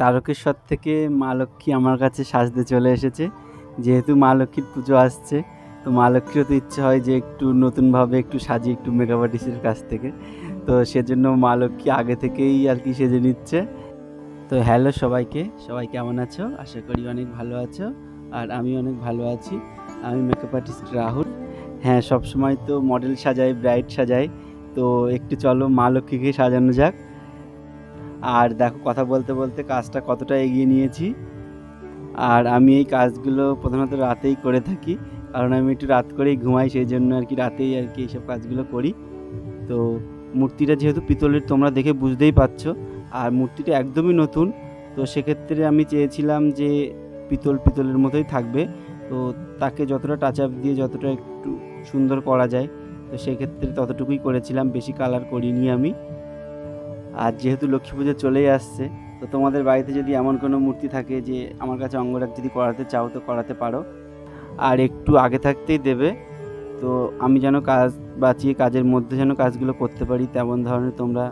তারকেশ্বর থেকে মা লক্ষ্মী আমার কাছে সাজতে চলে এসেছে। যেহেতু মা লক্ষ্মীর পুজো আসছে, তো মা লক্ষ্মীরও তো ইচ্ছে হয় যে একটু নতুনভাবে একটু সাজি একটু মেকআপ আর্টিস্টের কাছ থেকে। তো সেজন্য মা লক্ষ্মী আগে থেকেই আর কি সেজে নিচ্ছে। তো হ্যালো সবাইকে, সবাই কেমন আছো? আশা করি অনেক ভালো আছো, আর আমি অনেক ভালো আছি। আমি মেকআপ আর্টিস্ট রাহুল। হ্যাঁ সব সময় তো মডেল সাজাই ব্রাইড সাজাই। তো একটু চলো মা লক্ষ্মীকে সাজানো যাক। আর দেখো কথা বলতে বলতে কাজটা কতটা এগিয়ে নিয়েছি। আর আমি এই কাজগুলো প্রধানত রাতেই করে থাকি, কারণ আমি একটু রাত করেই ঘুমাই, সেই জন্য আর কি রাতেই আর কি এইসব কাজগুলো করি। তো মূর্তিটা যেহেতু পিতলের, তোমরা দেখে বুঝতেই পারছ, আর মূর্তিটা একদমই নতুন। তো সেক্ষেত্রে আমি চেয়েছিলাম যে পিতল পিতলের মতোই থাকবে। তো তাকে যতটা টাচ আপ দিয়ে যতটা একটু সুন্দর করা যায়, তো সেক্ষেত্রে ততটুকুই করেছিলাম। বেশি কালার করিনি আমি। আর যেহেতু লক্ষ্মী পুজো চলেই আসছে, তো তোমাদের বাড়িতে যদি এমন কোনো মূর্তি থাকে যে আমার কাছে অঙ্গরাগ যদি করাতে চাও তো করাতে পারো। আর একটু আগে থাকতেই দেবে। তো আমি যেন কাজ বাঁচিয়ে কাজের মধ্যে যেন কাজগুলো করতে পারি তেমন ধরনের তোমরা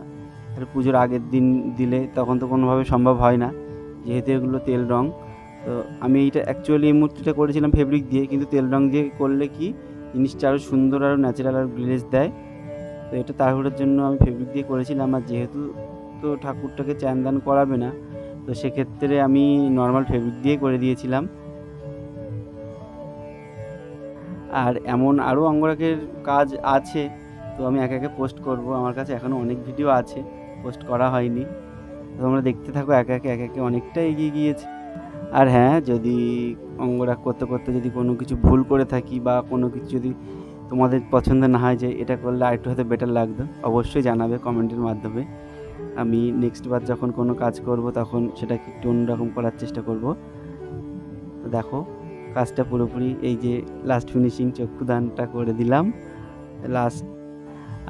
পুজোর আগের দিন দিলে তখন তো কোনোভাবে সম্ভব হয় না, যেহেতু এগুলো তেল রং। তো আমি এইটা অ্যাকচুয়ালি এই মূর্তিটা করেছিলাম ফেব্রিক দিয়ে, কিন্তু তেল রং দিয়ে করলে কি জিনিসটা আরও সুন্দর আরও ন্যাচারাল আর গ্লেজ দেয়। তো এটা তাড়াহুড়োর জন্য আমি ফেব্রিক দিয়ে করেছিলাম আর যেহেতু তো ঠাকুরটাকে চ্যানদান করাবে না, তো সেক্ষেত্রে আমি নর্মাল ফেব্রিক দিয়ে করে দিয়েছিলাম। আর এমন আরও অঙ্গরাগের কাজ আছে, তো আমি একে একে পোস্ট করব। আমার কাছে এখনও অনেক ভিডিও আছে পোস্ট করা হয়নি। তো তোমরা দেখতে থাকো, একে একে একে একে অনেকটা এগিয়ে গিয়েছে। আর হ্যাঁ যদি অঙ্গরাগ করতে করতে যদি কোনো কিছু ভুল করে থাকি বা কোনো কিছু যদি তোমাদের পছন্দ না হয় যে এটা করলে আরেকটু হয়তো বেটার লাগতো, অবশ্যই জানাবে কমেন্টের মাধ্যমে। আমি নেক্সট বার যখন কোনো কাজ করব তখন সেটাকে একটু অন্যরকম করার চেষ্টা করব। দেখো, কাজটা পুরোপুরি এই যে লাস্ট ফিনিশিং চক্ষুদানটা করে দিলাম লাস্ট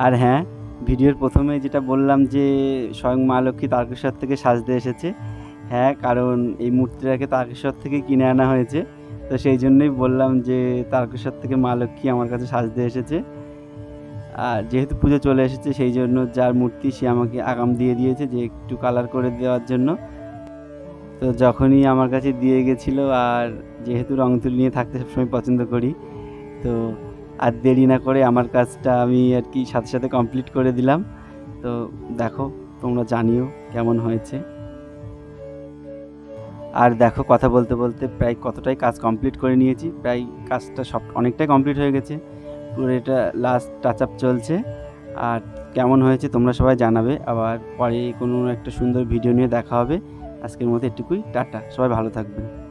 আর হ্যাঁ ভিডিওর প্রথমে যেটা বললাম যে স্বয়ং মা লক্ষ্মী তারকেশ্বর থেকে সাজতে এসেছে। হ্যাঁ কারণ এই মূর্তিটাকে তারকেশ্বর থেকে কিনে আনা হয়েছে। তো সেই জন্যই বললাম যে তারকেশ্বর থেকে মা লক্ষ্মী আমার কাছে সাজতে এসেছে। আর যেহেতু পুজো চলে এসেছে, সেই জন্য যার মূর্তি সে আমাকে আগাম দিয়ে দিয়েছে যে একটু কালার করে দেওয়ার জন্য। তো যখনই আমার কাছে দিয়ে গেছিল আর যেহেতু রং তুলি নিয়ে থাকতে সবসময় পছন্দ করি, তো আর দেরি না করে আমার কাজটা আমি আর কি সাথে সাথে কমপ্লিট করে দিলাম। তো দেখো, তোমরা জানিও কেমন হয়েছে। আর দেখো কথা বলতে বলতে প্রায় কতটাই কাজ কমপ্লিট করে নিয়েছি। প্রায় কাজটা সব অনেকটাই কমপ্লিট হয়ে গেছে। পুরো এটা লাস্ট টাচ আপ চলছে। আর কেমন হয়েছে তোমরা সবাই জানাবে। আবার পরে কোনো একটা সুন্দর ভিডিও নিয়ে দেখা হবে। আজকের মতো এটুকুই। টাটা। সবাই ভালো থাকবেন।